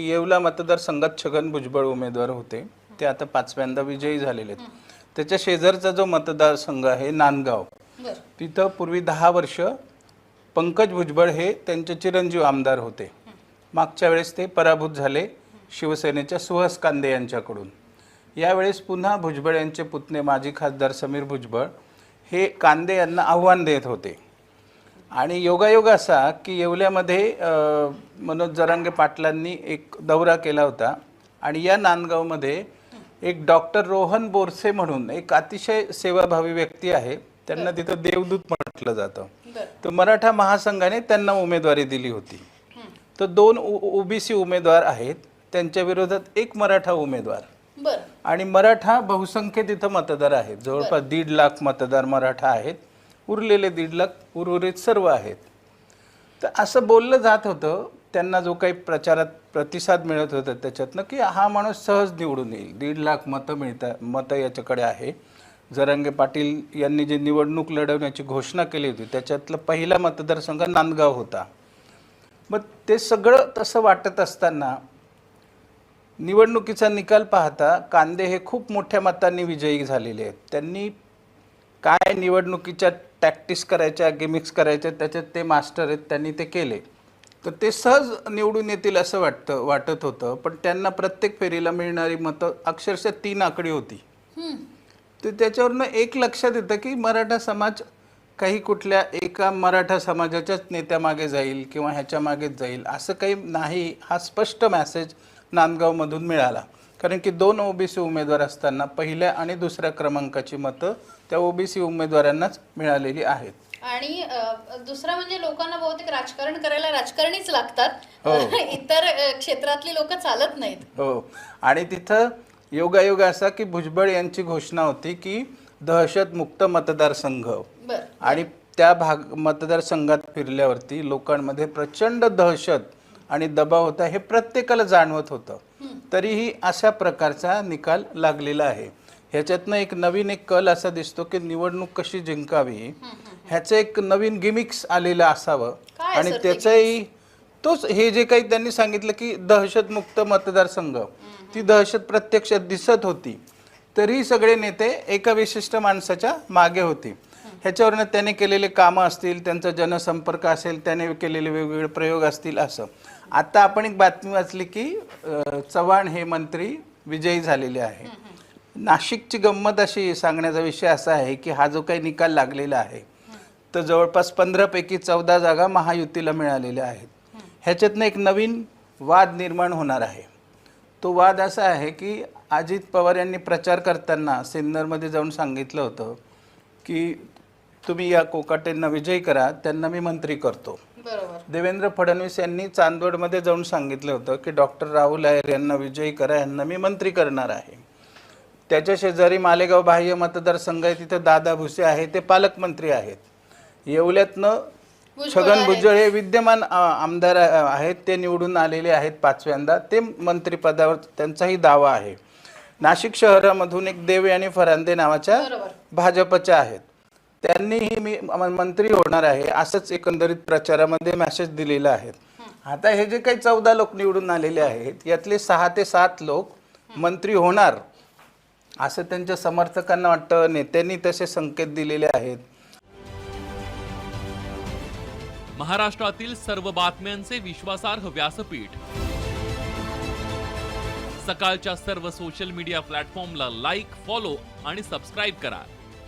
येवला मतदारसंघात छगन भुजबळ उमेदवार होते. ते आता पाचव्यांदा विजयी झालेले आहेत. त्याच्या शेजारचा जो मतदारसंघ आहे नांदगाव तिथं पूर्वी दहा वर्ष पंकज भुजबळ हे त्यांचे चिरंजीव आमदार होते. मागच्या वेळेस ते पराभूत झाले शिवसेनेच्या सुहास कांदे यांच्याकडून. यावेळेस पुन्हा भुजबळ यांचे पुतणे माजी खासदार समीर भुजबळ हे कांदे यांना आव्हान देत होते. आणि योगायोग असा की येवल्यामध्ये मनोज जरांगे पाटलांनी एक दौरा केला होता आणि या नांदगावमध्ये एक डॉक्टर रोहन बोरसे म्हणून एक अतिशय सेवाभावी व्यक्ती आहे. त्यांना तिथं देवदूत म्हटलं जातं. तर मराठा महासंघाने त्यांना उमेदवारी दिली होती. तर दोन ओबीसी उमेदवार आहेत. त्यांच्या विरोधात एक मराठा उमेदवार. आणि मराठा बहुसंख्य तिथं मतदार आहेत. जवळपास दीड लाख मतदार मराठा आहेत. उरलेले दीड लाख उर्वरित सर्व आहेत. तर असं बोललं जात होतं त्यांना जो काही प्रचारात प्रतिसाद मिळत होता त्याच्यातनं की हा माणूस सहज निवडून येईल. दीड लाख मतं मिळतात मतं याच्याकडे आहे. जरांगे पाटील यांनी जी निवडणूक लढवण्याची घोषणा केली होती त्याच्यातला पहिला मतदारसंघ नांदगाव होता. मग ते सगळं तसं वाटत असताना निवडणुकीचा निकाल पाहता कांदे हे खूप मोठ्या मतांनी विजयी झालेले आहेत. त्यांनी काय निवडणुकीच्या टॅक्टिस करायच्या गिमिक्स करायच्या त्याच्यात ते मास्टर आहेत त्यांनी ते केले. तर ते सहज निवडून येतील असं वाटतं वाटत होतं. पण त्यांना प्रत्येक फेरीला मिळणारी मतं अक्षरशः तीन आकडी होती. तर त्याच्यावरनं एक लक्षात येतं की मराठा समाज काही कुठल्या एका मराठा समाजाच्याच नेत्यामागे जाईल किंवा ह्याच्या मागेच जाईल असं काही नाही. हा स्पष्ट मेसेज नांदगावमधून मिळाला. कारण की दोन ओबीसी उमेदवार असताना पहिल्या आणि दुसऱ्या क्रमांकाची मतं त्या ओबीसी उमेदवारांनाच मिळालेली आहेत. आणि दुसरं म्हणजे लोकांना बहुतेक राजकारण करायला राजकारणीच लागतात. हो. इतर क्षेत्रातली लोक चालत नाहीत. हो. आणि तिथं योगायोग असा की भुजबळ यांची घोषणा होती की दहशतमुक्त मतदारसंघ बर. आणि त्या भाग मतदारसंघात फिरल्यावरती लोकांमध्ये प्रचंड दहशत आणि दबाव होता हे प्रत्येकाला जाणवत होतं. तरीही अशा प्रकारचा निकाल लागलेला आहे. ह्याच्यातनं एक नवीन एक कल असा दिसतो की निवडणूक कशी जिंकावी ह्याचं एक नवीन गिमिक्स आलेलं असावं आणि त्याचंही तोच हे जे काही त्यांनी सांगितलं की दहशतमुक्त मतदारसंघ ती दहशत प्रत्यक्षात दिसत होती. तरीही सगळे नेते एका विशिष्ट माणसाच्या मागे होते. ह्याच्यावरनं त्याने केलेले कामं असतील त्यांचा जनसंपर्क असेल त्याने केलेले वेगवेगळे प्रयोग असतील असं. आता आपण एक बातमी वाचली की चव्हाण हे मंत्री विजयी झालेले आहे. नाशिकची गंमत अशी सांगण्याचा विषय असा आहे की हा जो काही निकाल लागलेला आहे तर जवळपास पंधरापैकी चौदा जागा महायुतीला मिळालेल्या आहेत. ह्याच्यातनं एक नवीन वाद निर्माण होणार आहे. तो वाद असा आहे की अजित पवार यांनी प्रचार करताना सिन्नरमध्ये जाऊन सांगितलं होतं की तुम्ही या कोकाटेंना विजयी करा त्यांना मी मंत्री करतो. बरोबर. देवेंद्र फडणवीस यांनी चांदवडमध्ये जाऊन सांगितलं होतं की डॉक्टर राहुल आहेर यांना विजयी करा यांना मी मंत्री करणार आहे. त्याच्या शेजारी मालेगाव बाह्य मतदारसंघ आहे तिथं दादा भुसे आहे ते पालकमंत्री आहेत. येवल्यातनं भुजबळ छगन आहेत. भुजबळ हे विद्यमान आमदार आहेत ते निवडून आलेले आहेत पाचव्यांदा. ते मंत्रिपदावर त्यांचाही दावा आहे. नाशिक शहरामधून एक देव आणि फरांदे नावाच्या बरोबर. भाजपच्या आहेत. त्यांनीही मी मंत्री होणार आहे असंच एकंदरीत प्रचारामध्ये मेसेज दिलेला आहे. आता हे जे काही चौदा लोक निवडून आलेले आहेत यातले सहा ते सात लोक मंत्री होणार असं त्यांच्या समर्थकांना वाटतं नेत्यांनी तसे संकेत दिलेले आहेत. महाराष्ट्रातील सर्व बातम्यांचे विश्वासार्ह व्यासपीठ. सकाळच्या सर्व सोशल मीडिया प्लॅटफॉर्मला लाईक फॉलो आणि सबस्क्राईब करा.